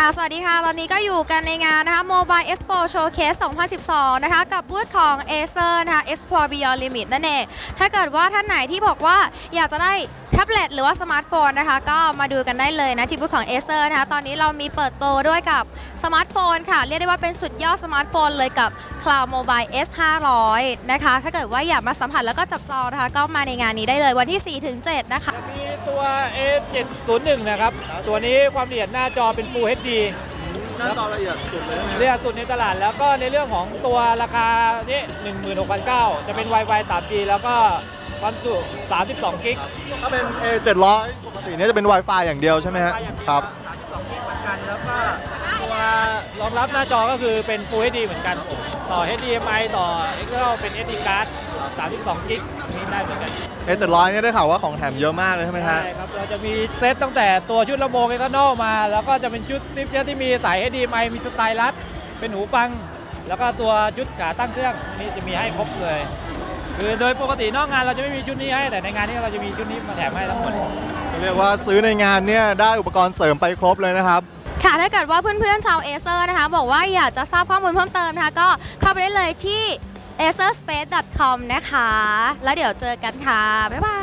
ค่ะ สวัสดีค่ะ ตอนนี้ก็อยู่กันในงานนะคะ Mobile Expo Showcase 2012 นะคะ กับบูธของ Acer นะคะ Explore Beyond Limit นั่นเอง ถ้าเกิดว่าท่านไหนที่บอกว่าอยากจะได้ แท็บเล็ตหรือว่าสมาร์ทโฟนนะคะ ก็มาดูกันได้เลยนะที่บูธของ Acer นะคะ ตอนนี้เรามีเปิดตัวด้วยกับสมาร์ทโฟนค่ะ เรียกได้ว่าเป็นสุดยอดสมาร์ทโฟนเลยกับ Cloud Mobile S 500นะคะ ถ้าเกิดว่าอยากมาสัมผัสแล้วก็จับจองนะคะ ก็มาในงานนี้ได้เลยวันที่ 4-7 นะคะจะมีตัว A701 นะครับ ตัวนี้ความละเอียดหน้าจอเป็น Full HD หน้าจอละเอียดสุดเลยนะเรียกสุดในตลาดแล้วก็ในเรื่องของตัวราคานี่16,900จะเป็น Wi-Fi 3G แล้วก็ ความจุ 32 กิกถ้าเป็น A700 ปกติเนี่ยจะเป็น Wi-Fi อย่างเดียวใช่ไหมฮะครับ32กิกเหมือนกันแล้วก็ตัวรองรับหน้าจอก็คือเป็น Full HD เหมือนกัน ต่อ HDMI ต่อ External เป็น SD card 32 กิกนี่ได้เหมือนกัน A700 เนี่ยได้ข่าวว่าของแถมเยอะมากเลยใช่ไหมฮะใช่ครับ เราจะมีเซตตั้งแต่ตัวชุดลำโพงเอ็กซ์นอลมา แล้วก็จะเป็นชุดซิปเยอะที่มีสาย HDMI มีสไตล์รัดเป็นหูฟัง แล้วก็ตัวชุดขาตั้งเครื่องนี่จะมีให้ครบเลย คือโดยปกตินอกงานเราจะไม่มีชุดนี้ให้แต่ในงานนี้เราจะมีชุดนี้มาแถมให้ทั้งหมดเรียกว่าซื้อในงานเนี่ยได้อุปกรณ์เสริมไปครบเลยนะครับค่ะถ้าเกิดว่าเพื่อนๆชาว Acer นะคะ บอกว่าอยากจะทราบข้อมูลเพิ่มเติมนะคะ ก็เข้าไปได้เลยที่ acerspace.com นะคะ แล้วเดี๋ยวเจอกันค่ะ บ๊ายบาย